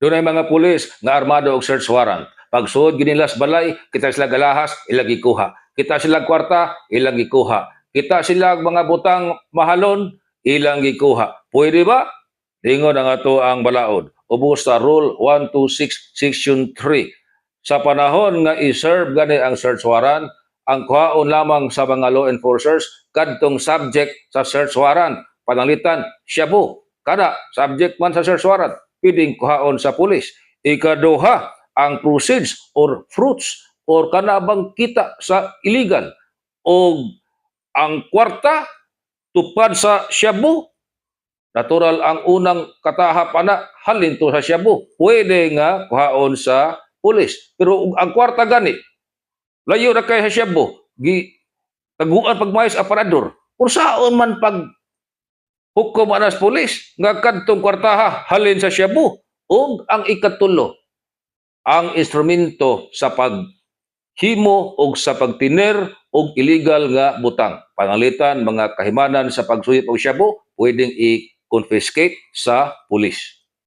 Doon ay mga pulis nga armado og search warrant. Pagsuod ginilas balay, kita sila galahas, ilang gikuha. Kita sila kwarta, ilang gikuha. Kita sila mga butang mahalon, ilang gikuha. Pwede ba? Ingon ang ato ang balaod. Ubos sa Rule 126 Section 3. Sa panahon nga i-serve gani ang search warrant, ang kuhaon lamang sa mga law enforcers kadtong subject sa search warrant. Pananglitan, shabu. Kada subject man sa search warrant, pwedeng kuhaon sa pulis. Ikaduha, ang proceeds or fruits or kanabang kita sa illegal. O ang kwarta tupad sa shabu. Natural ang unang katahap ana halin to sa shabu. Pwede nga kuhaon sa pulis. Pero ang kwarta gani layo na kay sa shabu gi taguan pagmayos aparador. Kung saon man pag hukom anas pulis nga kadtong kwartaha halin sa shabu ug ang ikatulo ang instrumento sa paghimo og sa pagtiner og illegal nga butang. Pangalitan mga kahimanan sa pagsuyop og shabu pwedeng i-confiscate sa pulis.